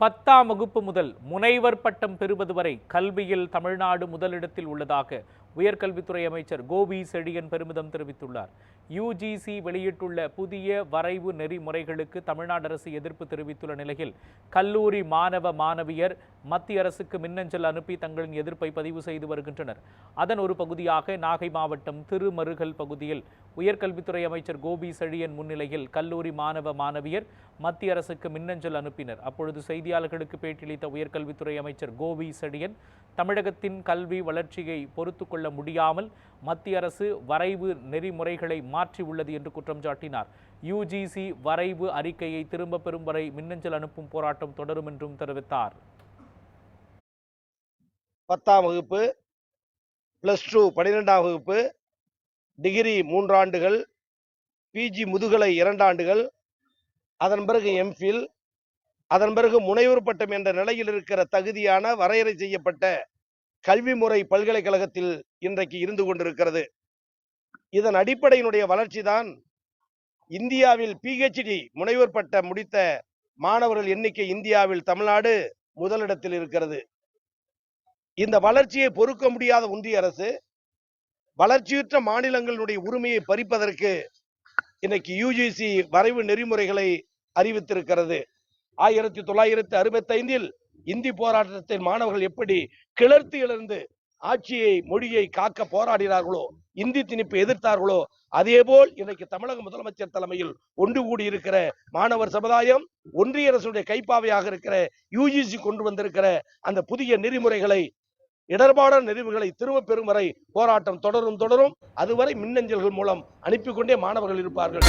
பத்தாம் வகுப்பு முதல் முனைவர் பட்டம் பெறுவது வரை கல்வியில் தமிழ்நாடு முதலிடத்தில் உள்ளதாக உயர்கல்வித்துறை அமைச்சர் கோபி செழியன் பெருமிதம் தெரிவித்துள்ளார். யுஜிசி வெளியிட்டுள்ள புதிய வரைவு நெறிமுறைகளுக்கு தமிழ்நாடு அரசு எதிர்ப்பு தெரிவித்துள்ள நிலையில் கல்லூரி மாணவ மாணவியர் மத்திய அரசுக்கு மின்னஞ்சல் அனுப்பி தங்களின் எதிர்ப்பை பதிவு செய்து வருகின்றனர். அதன் ஒரு பகுதியாக நாகை மாவட்டம் திருமருகல் பகுதியில் உயர்கல்வித்துறை அமைச்சர் கோபி செழியன் முன்னிலையில் கல்லூரி மாணவ மாணவியர் மத்திய அரசுக்கு மின்னஞ்சல் அனுப்பினர். அப்பொழுது செய்தியாளர்களுக்கு பேட்டியளித்த உயர்கல்வித்துறை அமைச்சர் கோபி செழியன் தமிழகத்தின் கல்வி வளர்ச்சியை பொறுத்துக்கொள்ள கொள்ள முடியாமல் மத்திய அரசு வரைவு நெறிமுறைகளை மாற்றி உள்ளது என்று குற்றம் சாட்டினார். யுஜிசி வரைவு அறிக்கையை திரும்ப பெறும் வரை மின்னஞ்சல் அனுப்பும் போராட்டம் தொடரும் என்றும் தெரிவித்தார். பத்தாம் வகுப்பு ப்ளஸ் டூ பன்னிரெண்டாம் வகுப்பு டிகிரி மூன்றாண்டுகள் பிஜி முதுகலை இரண்டாண்டுகள் அதன் பிறகு எம்ஃபில் அதன் பிறகு முனைவர் பட்டம் என்ற நிலையில் இருக்கிற தகுதியான வரையறை செய்யப்பட்ட கல்வி முறை பல்கலைக்கழகத்தில் இன்றைக்கு இருந்து கொண்டிருக்கிறது. இதன் அடிப்படையினுடைய வளர்ச்சி தான் இந்தியாவில் பிஹெச்டி முனைவர் பட்ட முடித்த மாணவர்கள் எண்ணிக்கை இந்தியாவில் தமிழ்நாடு முதலிடத்தில் இருக்கிறது. இந்த வளர்ச்சியை பொறுக்க முடியாத ஒன்றிய அரசு வளர்ச்சியுற்ற மாநிலங்களுடைய உரிமையை பறிப்பதற்கு இன்னைக்கு யூஜிசி வரைவு நெறிமுறைகளை அறிவித்திருக்கிறது. ஆயிரத்தி தொள்ளாயிரத்தி அறுபத்தி ஐந்தில் இந்தி போராட்டத்தில் மாணவர்கள் எப்படி கிளர்த்து எழுந்து ஆட்சியை மொழியை காக்க போராடினார்களோ இந்தி திணிப்பு எதிர்த்தார்களோ அதே போல் இன்னைக்கு தமிழக முதலமைச்சர் தலைமையில் ஒன்று கூடி இருக்கிற மாணவர் சமுதாயம் ஒன்றிய அரசுடைய கைப்பாவையாக இருக்கிற யூஜிசி கொண்டு வந்திருக்கிற அந்த புதிய நெறிமுறைகளை இடர்பாடான நெறிவுகளை திரும்ப பெறும் வரை போராட்டம் தொடரும் தொடரும் அதுவரை மின்னஞ்சல்கள் மூலம் அனுப்பி கொண்டே மாணவர்கள் இருப்பார்கள்.